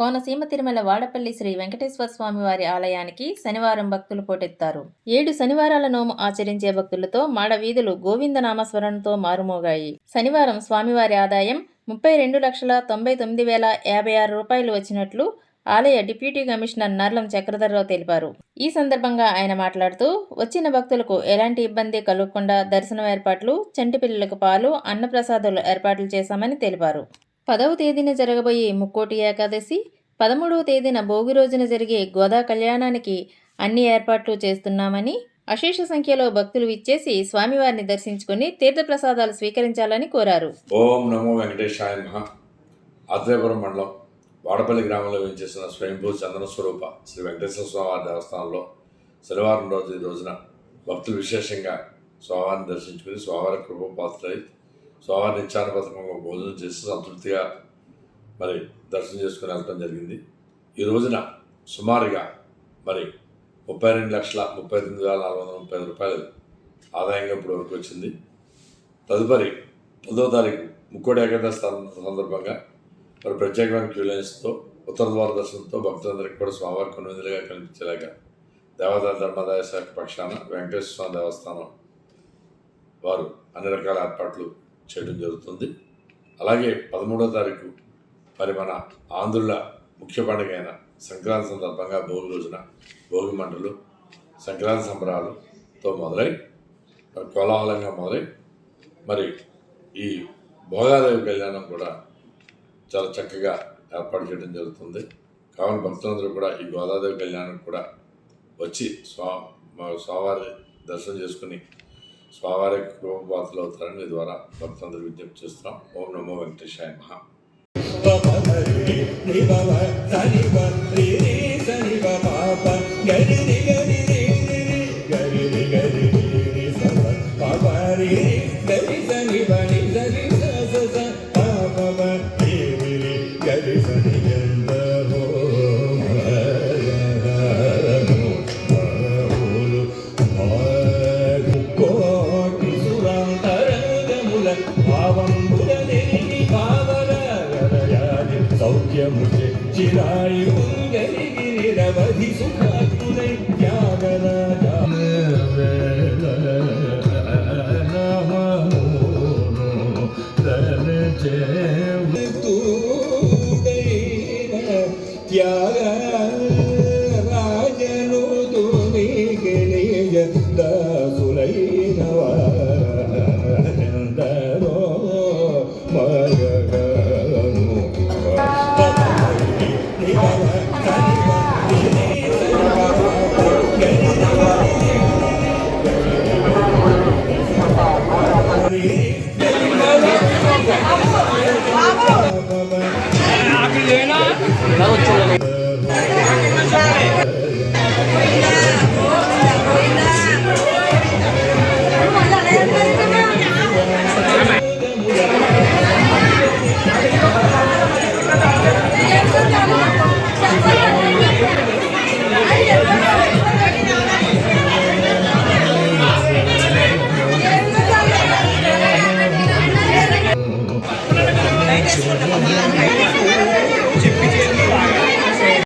కోనసీమ తిరుమల వాడపల్లి శ్రీ వెంకటేశ్వర స్వామి వారి ఆలయానికి శనివారం భక్తులు పోటెత్తారు. ఏడు శనివారాల నోము ఆచరించే భక్తులతో మాడ వీధులు గోవింద నామస్మరణతో మారుమోగాయి. శనివారం స్వామివారి ఆదాయం ముప్పై రెండు లక్షల తొంభై తొమ్మిది వేల యాభై ఆరు రూపాయలు వచ్చినట్లు ఆలయ డిప్యూటీ కమిషనర్ నర్లం చక్రధర్రావు తెలిపారు. ఈ సందర్భంగా ఆయన మాట్లాడుతూ వచ్చిన భక్తులకు ఎలాంటి ఇబ్బంది కలగకుండా దర్శనం ఏర్పాట్లు చంటి పిల్లలకు పాలు అన్నప్రసాదాలు ఏర్పాట్లు చేశామని తెలిపారు. పదవ తేదీన జరగబోయే ముక్కోటి ఏకాదశి పదమూడవ తేదీన భోగి రోజున జరిగే గోదా కళ్యాణానికి అన్ని ఏర్పాట్లు చేస్తున్నామని అశేష సంఖ్యలో భక్తులు ఇచ్చేసి స్వామివారిని దర్శించుకుని తీర్థప్రసాదాలు స్వీకరించాలని కోరారు. ఓం నమో వెంకటేశాయ మహా ఆత్రేయపురం మండలం వాడపల్లి గ్రామంలో వేయించేసిన స్వయంభూ చందన స్వరూప శ్రీ వెంకటేశ్వర స్వామి దేవస్థానంలో శనివారం రోజు ఈ రోజున భక్తులు విశేషంగా స్వామివారిని దర్శించుకుని స్వామివారి స్వామి స్వామివారి భోజనం చేసి సంతృప్తిగా మరి దర్శనం చేసుకుని వెళ్ళటం జరిగింది. ఈ రోజున సుమారుగా మరి ముప్పై రెండు లక్షల ముప్పై తొమ్మిది వేల నాలుగు వందల ముప్పై రూపాయలు ఆదాయంగా ఇప్పుడు వరకు వచ్చింది. తదుపరి పదో తారీఖు ముక్కోటి ఏకాదశి సందర్భంగా మరి ప్రత్యేకమైన క్యూలెన్స్తో ఉత్తర ద్వార దర్శనంతో భక్తులందరికీ కూడా స్వామివారి కొన్ని విధులుగా కనిపించేలాగా దేవతల ధర్మాదాయ శాఖ పక్షాన వెంకటేశ్వర స్వామి దేవస్థానం వారు అన్ని రకాల ఏర్పాట్లు చేయడం జరుగుతుంది. అలాగే పదమూడో తారీఖు మరి మన ఆంధ్రుల ముఖ్య పండుగ అయిన సంక్రాంతి సందర్భంగా భోగి రోజున భోగి మంటలు సంక్రాంతి సంబరాలతో మొదలై మరి కోలాహలంగా మొదలై మరి ఈ భోగాదేవి కళ్యాణం కూడా చాలా చక్కగా ఏర్పాటు చేయడం జరుగుతుంది. కావున భక్తులందరూ కూడా ఈ గోదాదేవి కళ్యాణం కూడా వచ్చి స్వా మా స్వామివారి దర్శనం చేసుకుని స్వామివారి కృపపాత్రలు అవుతారని మీ ద్వారా భక్తులందరూ విజ్ఞప్తి చేస్తున్నాం ఓం నమో వెంకటేశాయ మహా కోటి സൗഖ്യമു ചിരായി മുങ്കലിരവധി സുഖാത്മുതൈ ത്യാഗരാജ ത്യാഗരാജനു തുണി കിളിയ സുലൈനവ മരക Naruto